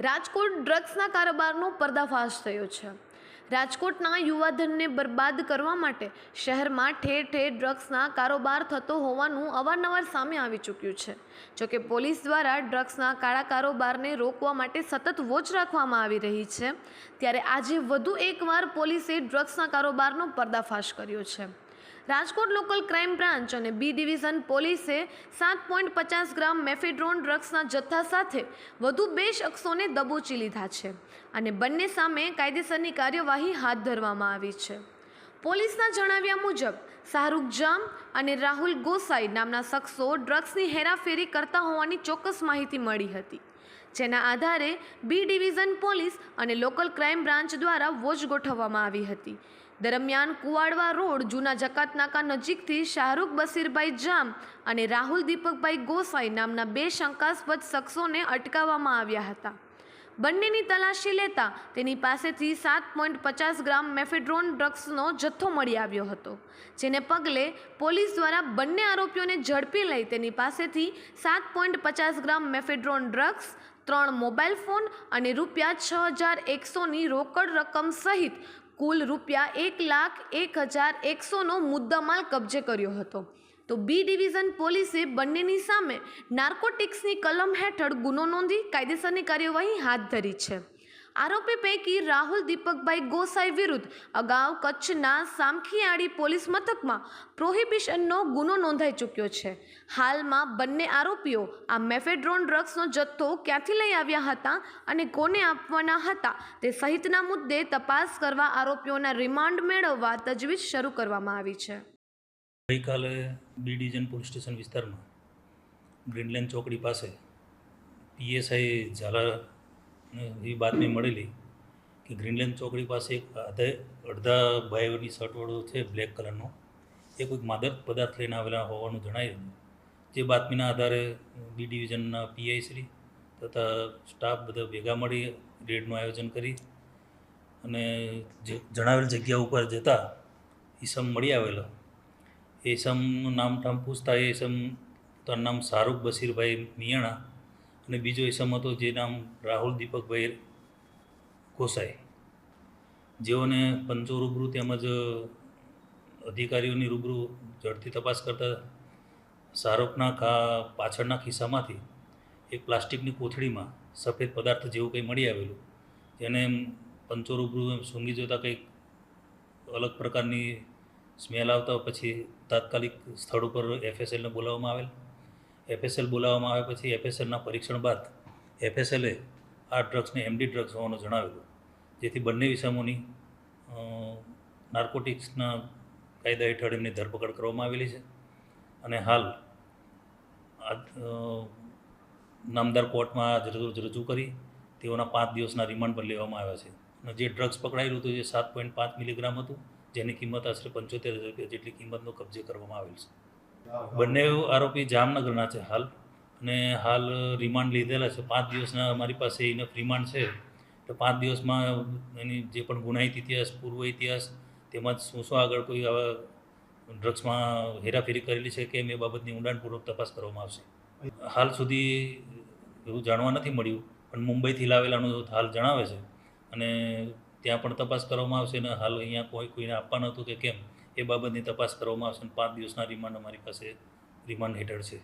રાજકોટ ડ્રગ્સના કારોબારનો પર્દાફાશ થયો છે. રાજકોટના યુવાધનને બરબાદ કરવા માટે શહેરમાં ઠેર ઠેર ડ્રગ્સના કારોબાર થતો હોવાનું અવારનવાર સામે આવી ચૂક્યું છે. જોકે પોલીસ દ્વારા ડ્રગ્સના કાળા કારોબારને રોકવા માટે સતત વોચ રાખવામાં આવી રહી છે. ત્યારે આજે વધુ એકવાર પોલીસે ડ્રગ્સના કારોબારનો પર્દાફાશ કર્યો છે. રાજકોટ લોકલ ક્રાઇમ બ્રાન્ચ અને બી ડિવિઝન પોલીસે સાત પોઈન્ટ પચાસ ગ્રામ મેફેડ્રોન ડ્રગ્સના જથ્થા સાથે વધુ બે શખ્સોને દબોચી લીધા છે અને બંને સામે કાયદેસરની કાર્યવાહી હાથ ધરવામાં આવી છે. પોલીસના જણાવ્યા મુજબ, શાહરૂખ જામ અને રાહુલ ગોસાઈ નામના શખ્સો ડ્રગ્સની હેરાફેરી કરતા હોવાની ચોક્કસ માહિતી મળી હતી. જેના આધારે બી ડિવિઝન પોલીસ અને લોકલ ક્રાઇમ બ્રાન્ચ દ્વારા વોચ ગોઠવવામાં આવી હતી. દરમિયાન કુવાડવા રોડ જૂના જકાતનાકા નજીકથી શાહરૂખ બસીરભાઈ જામ અને રાહુલ દીપકભાઈ ગોસાઈ નામના બે શંકાસ્પદ શખ્સોને અટકાવવામાં આવ્યા હતા. બંનેની તલાશી લેતા તેની પાસેથી સાત પોઈન્ટ પચાસ ગ્રામ મેફેડ્રોન ડ્રગ્સનો જથ્થો મળી આવ્યો હતો, જેને પગલે પોલીસ દ્વારા બંને આરોપીઓને ઝડપી લઈ તેની પાસેથી સાત પોઈન્ટ પચાસ ગ્રામ મેફેડ્રોન ડ્રગ્સ, ત્રણ મોબાઈલ ફોન અને રૂપિયા છ હજાર એકસોની રોકડ રકમ સહિત કુલ રૂપિયા એક લાખ એક હજાર એકસોનો મુદ્દામાલ કબજે કર્યો હતો. તો બી ડિવિઝન પોલીસે બંનેની સામે નાર્કોટિક્સની કલમ હેઠળ ગુનો નોંધી કાયદેસરની કાર્યવાહી હાથ ધરી છે. આરોપી પૈકી રાહુલ દીપકભાઈ ગોસાઈ વિરુદ્ધ અગાઉ કચ્છના સામખીયાળી પોલીસ મથકમાં પ્રોહિબિશનનો ગુનો નોંધાઈ ચૂક્યો છે. હાલમાં બંને આરોપીઓ આ મેફેડ્રોન ડ્રગ્સનો જથ્થો ક્યાંથી લઈ આવ્યા હતા અને કોને આપવાના હતા તે સહિતના મુદ્દે તપાસ કરવા આરોપીઓના રિમાન્ડ મેળવવા તજવીજ શરૂ કરવામાં આવી છે. ગઈકાલે બી ડિવિઝન પોલીસ સ્ટેશન વિસ્તારમાં ગ્રીનલેન્ડ ચોકડી પાસે પીએસઆઈ ઝાલા એવી બાતમી મળેલી કે ગ્રીનલેન્ડ ચોકડી પાસે એક અડધા ભાઈઓની શર્ટવાળો છે બ્લેક કલરનો. એ કોઈક માદક પદાર્થ લઈને આવેલા હોવાનું જણાય જે બાતમીના આધારે બી ડિવિઝનના પીઆઈ શ્રી તથા સ્ટાફ બધા ભેગા મળી રેડનું આયોજન કરી અને જે જણાવેલ જગ્યા ઉપર જતા ઈસમ મળી આવેલો. એ ઈસમનું નામ ઠામ પૂછતા એ ઈસમ, તારું નામ શાહરૂખ બશીરભાઈ મિયાણા અને બીજો ઈસમ હતો જે નામ રાહુલ દીપકભાઈ ગોસાઈ. જેઓને પંચો રૂબરૂ તેમજ અધિકારીઓની રૂબરૂ ઝડપી તપાસ કરતા ખા પાછળના ખિસ્સામાંથી એક પ્લાસ્ટિકની કોથળીમાં સફેદ પદાર્થ જેવું કંઈ મળી આવેલું. જેને પંચો રૂબરૂ એમ સૂંઘી જોતાં કંઈક અલગ પ્રકારની સ્મેલ આવતા પછી તાત્કાલિક સ્થળ ઉપર એફએસએલને બોલાવવામાં આવેલ. એફએસએલ બોલાવવામાં આવે પછી એફએસએલના પરીક્ષણ બાદ એફએસએલે આ ડ્રગ્સને એમડી ડ્રગ્સ હોવાનું જણાવેલું. જેથી બંને વિષમોની નાર્કોટિક્સના કાયદા હેઠળ એમની ધરપકડ કરવામાં આવેલી છે. અને હાલ આ નામદાર કોર્ટમાં આજ રજૂ રજૂ કરી તેઓના પાંચ દિવસના રિમાન્ડ પર લેવામાં આવ્યા છે. અને જે ડ્રગ્સ પકડાયેલું હતું જે સાત પોઈન્ટ પાંચ મિલીગ્રામ હતું, જેની કિંમત આશરે પંચોતેર હજાર રૂપિયા જેટલી કિંમતનો કબજે કરવામાં આવેલ છે. બંને આરોપી જામનગરના છે હાલ. અને હાલ રિમાન્ડ લીધેલા છે. પાંચ દિવસના અમારી પાસે ઇનફ રિમાન્ડ છે. તો પાંચ દિવસમાં એની જે પણ ગુનાહિત ઇતિહાસ, પૂર્વ ઇતિહાસ તેમજ શું શું આગળ કોઈ આવા ડ્રગ્સમાં હેરાફેરી કરેલી છે કેમ એ બાબતની ઊંડાણપૂર્વક તપાસ કરવામાં આવશે. હાલ સુધી એવું જાણવા નથી મળ્યું, પણ મુંબઈથી લાવેલાનું હાલ જણાવે છે. અને ત્યાં પણ તપાસ કરવામાં આવશે અને હાલ અહીંયા કોઈ કોઈને આપવાનું હતું કે કેમ. એ બાબતની તપાસ કરવામાં આવશે અને પાંચ દિવસના રિમાન્ડ અમારી પાસે રિમાન્ડ હેઠળ છે.